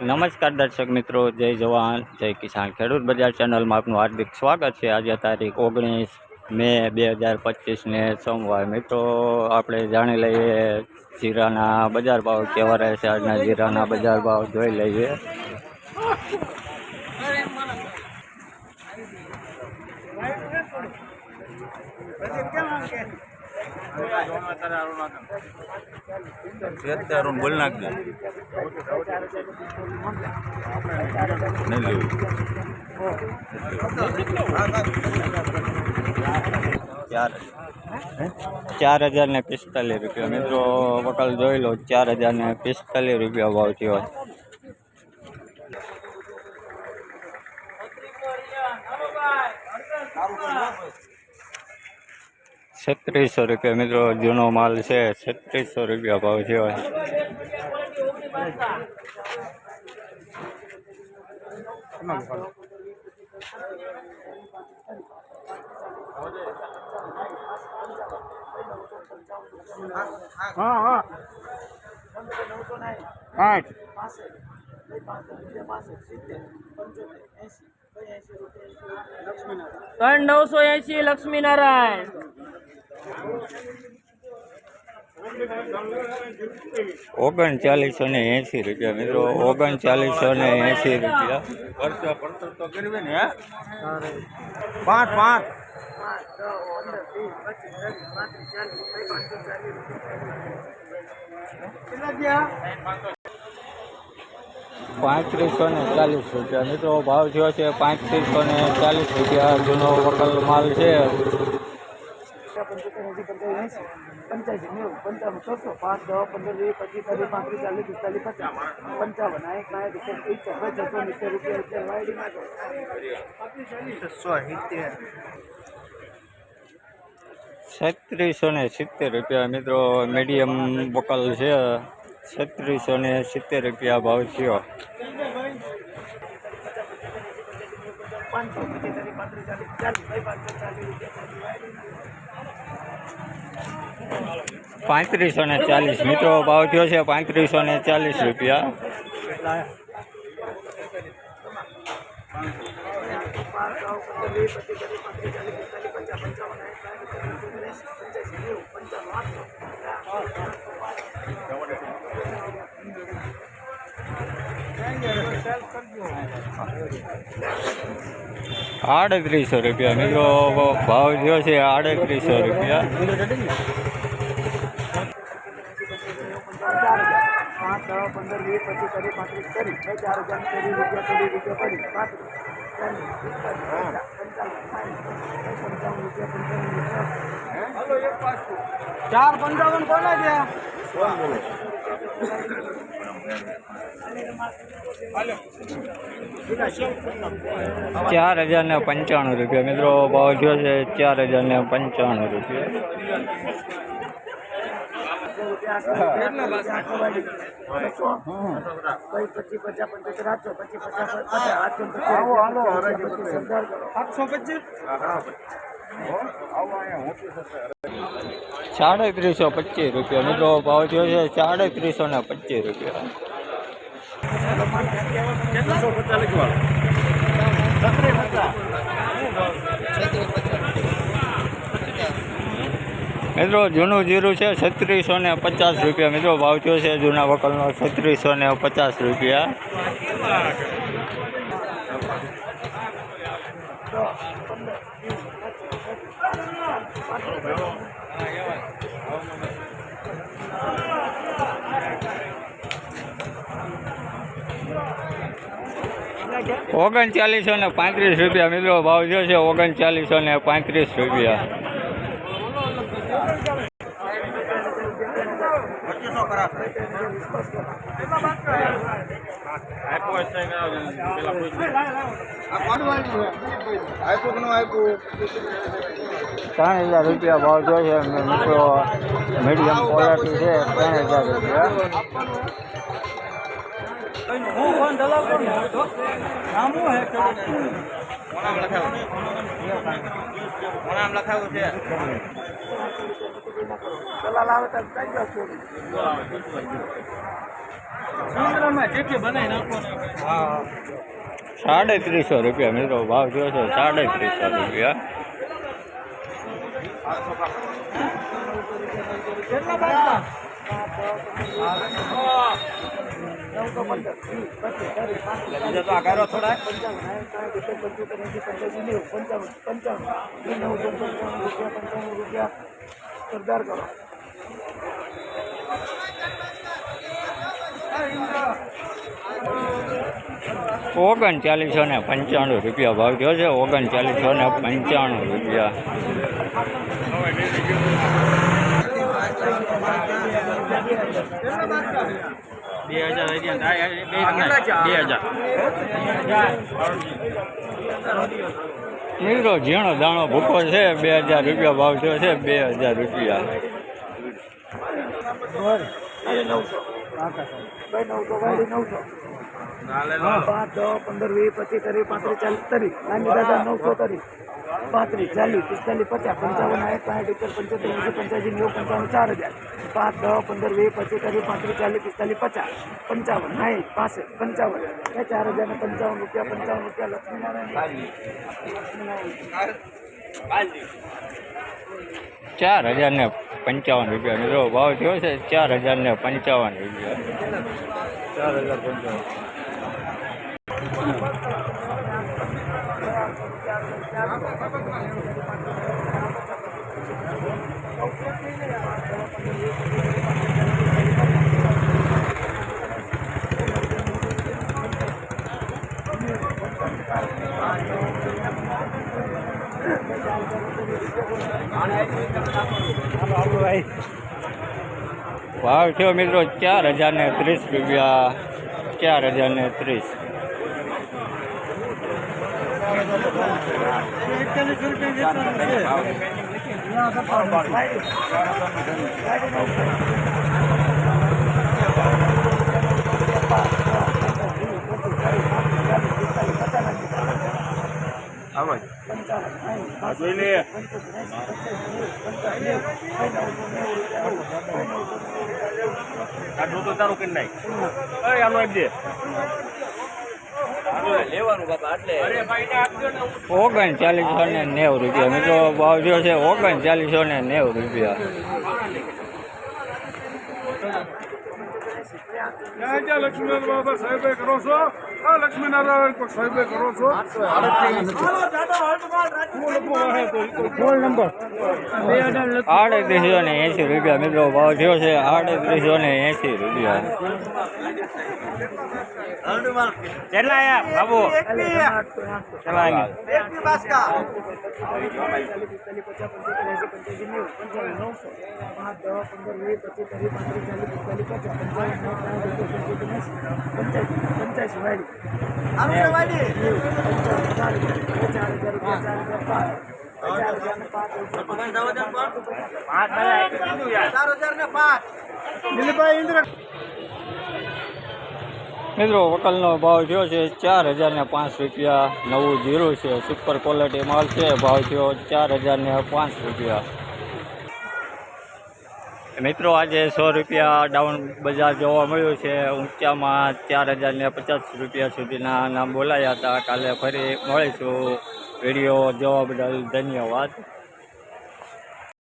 નમસ્કાર દર્શક મિત્રો, જય જવાન, જય કિસાન ખેડૂત બજાર ચેનલમાં આપનું હાર્દિક સ્વાગત છે. આજે તારીખ ઓગણીસ મે બે હજાર પચીસને સોમવાર. મિત્રો, આપણે જાણી લઈએ જીરાના બજાર ભાવ કેવા રહે છે આજના જીરાના બજાર ભાવ જોઈ લઈએ. અત્યારે બોલ નાખજે નહીં લેવું ચાર ચાર હજાર ને પિસ્તાલીસ રૂપિયા મિત્રો વકલ જોઈ લો ચાર હજાર ને પિસ્તાલીસ રૂપિયા ભાવ થયો છત્રીસો રૂપિયા મિત્રો જૂનો માલ છે છત્રીસો રૂપિયા ભાવ થયો હા હા આઠ ત્રણ નવસો એસી લક્ષ્મીનારાયણ ઓગણચાલીસો ને એંસી રૂપિયા મિત્રો ઓગણચાલીસો ને એંસી રૂપિયા. તો કરવી ને પાંચ પાંચ. પાંત્રીસો ને ચાલીસ રૂપિયા. મિત્રો ભાવ થયો છે પાંત્રીસો ને ચાલીસ રૂપિયા. જૂનો વકલ માલ છે. પંચ્યાસી નેવું પંચાવન છસો પાંચ દસ પંદર વીસ પચીસ ત્રીસ પાંત્રીસ ચાલીસ પિસ્તાલીસ પચાસ પંચાવન સાઠ સાઠ એકસો પચાસ છસો સિત્તેર રૂપિયા એટલે વાયડીમાં છસો સિત્તેર છત્રીસો ને સિત્તેર રૂપિયા મિત્રો મીડિયમ વકલ છે છત્રીસો ને સિત્તેર રૂપિયા ભાવ થયો પાંચસો પચીસ પાંત્રીસ ચાલીસ ચાલીસ પાંત્રીસો ને ચાલીસ મિત્રો ભાવ થયો છે પાંત્રીસો ને ચાલીસ રૂપિયા આડત્રીસો રૂપિયા મિત્રો ભાવ થયો છે આડત્રીસો રૂપિયા પંદર વીસ પચીસ ત્રીસ પાંત્રીસ કરી બે ચાર હજાર ચોવીસ રૂપિયા ચોવીસ રૂપિયા પડી પાંત્રીસ ચાલીસ પિસ્તાલીસ પચાસ પંચાવન સાઠ પંચાવન રૂપિયા પંચાવન રૂપિયા ચાર પંચાવન કોને છે ચાર હજાર ને પંચાણું રૂપિયા મિત્રો ભાવ થયો છે ચાર હજાર ને પંચાણું રૂપિયા પચીસ પચાસ પંચોતેર આઠસો પચીસ પચાસ પચાસ આઠસો પચીસ આઠસો પચીસ સાડત્રીસો પચીસ રૂપિયા મિત્રો ભાવ થયો છે સાડત્રીસો ને પચીસ રૂપિયા મિત્રો, જૂનું જીરું છે છત્રીસો ને પચાસ રૂપિયા. મિત્રો, ભાવ થયો છે જૂના વકલનો છત્રીસો ને પચાસ રૂપિયા. ઓગણચાલીસો ને પાંત્રીસ રૂપિયા. મિત્રો, ભાવ થયો છે ઓગણચાલીસો ને પાંત્રીસ રૂપિયા. આપ્યું કે ન આપ્યું ત્રણ હજાર રૂપિયા ભાવ જોઈએ છે મિત્રો મીડિયમ ક્વોલિટી છે ત્રણ હજાર રૂપિયા. લખાવું છે. દલાલ આવે તો કઈ જાવ છોડી મોબાઈલમાં ચીઠી બનાવી નાખો હા સાડત્રીસો રૂપિયા મિત્રો ભાવ થયો છે સાડત્રીસો રૂપિયા નવસો પંદર વીસ પચીસ ત્રીસ પાંત્રીસ બીજા તો આકારો થોડા પંચાવન સાઠ સાઠ સિત્તેર પંચોતેર એંસી પંચ્યાસી નેવું પંચાવન પંચાવન બે નવસો પંચાવન રૂપિયા પંચાવન રૂપિયા સરદાર કરો. ઓગણચાલીસો ને પંચાણું રૂપિયા ભાવ થયો છે. ઓગણચાલીસો ને પંચાણું રૂપિયા. બે હજાર બે હજાર. મિત્રો ઝીણો દાણો ભૂકો છે બે હજાર રૂપિયા ભાવ થયો છે બે હજાર રૂપિયા. પાંચ છ પંદર વીસ પચીસ ત્રીસ પાંત્રીસ ચાલીસ ત્રીસ. નવસો ત્રીસ. પાંત્રીસ ચાલીસ પિસ્તાલીસ પચાસ પંચાવન સાઠ સાઠ એકર પંચોતેર એંસી પંચ્યાસી નેવું પંચાવન ચાર હજાર પાંચ દસ પંદર વીસ પચીસ ત્રીસ પાંત્રીસ ચાલીસ પિસ્તાલીસ પચાસ પંચાવન સાઠ પાસઠ પંચાવન એ ચાર હજાર ને પંચાવન રૂપિયા પંચાવન રૂપિયા લક્ષ્મીનારાયણ લક્ષ્મીનારાયણ ચાર હજાર ને પંચાવન રૂપિયા મિત્રો ભાવ થયો છે ચાર હજાર ને પંચાવન રૂપિયા ચાર હજાર પંચાવન ભાવ થયો મિત્રો ચાર હજાર ને ત્રીસ રૂપિયા. ચાર હજાર ને ત્રીસ. જોઈ લે આ તો તારું કરી નાખ. અરે આનો આપી દે. લેવાનું બાપા એટલે અરે ભાઈ આપજો ને ઓગણચાલીસો ને નેવું રૂપિયા. મિત્રો ભાવ થયો છે ઓગણચાલીસો ને નેવું રૂપિયા. બાબા સાહેબ કરો છો? આ લક્ષ્મીનારાયણ કોઈ સાહેબે કરો છો આડત્રીસો ને એંસી રૂપિયા મિત્રો ભાવ થયો છે આડત્રીસો ને એંસી રૂપિયા કેટલા આયા બાબુ ચલા પાંચ યાર મિત્રો, વકલનો ભાવ થયો છે ચાર હજાર ને પાંચ રૂપિયા. નવું જીરું છે સુપર ક્વોલિટી માલ છે, ભાવ થયો ચાર હજાર ને પાંચ રૂપિયા. મિત્રો, આજે સો રૂપિયા ડાઉન બજાર જોવા મળ્યું છે. ઊંચામાં ચાર હજારને પચાસ રૂપિયા સુધીના નામ બોલાયા હતા. કાલે ફરી મળીશું. વીડિયો જોવા બદલ ધન્યવાદ.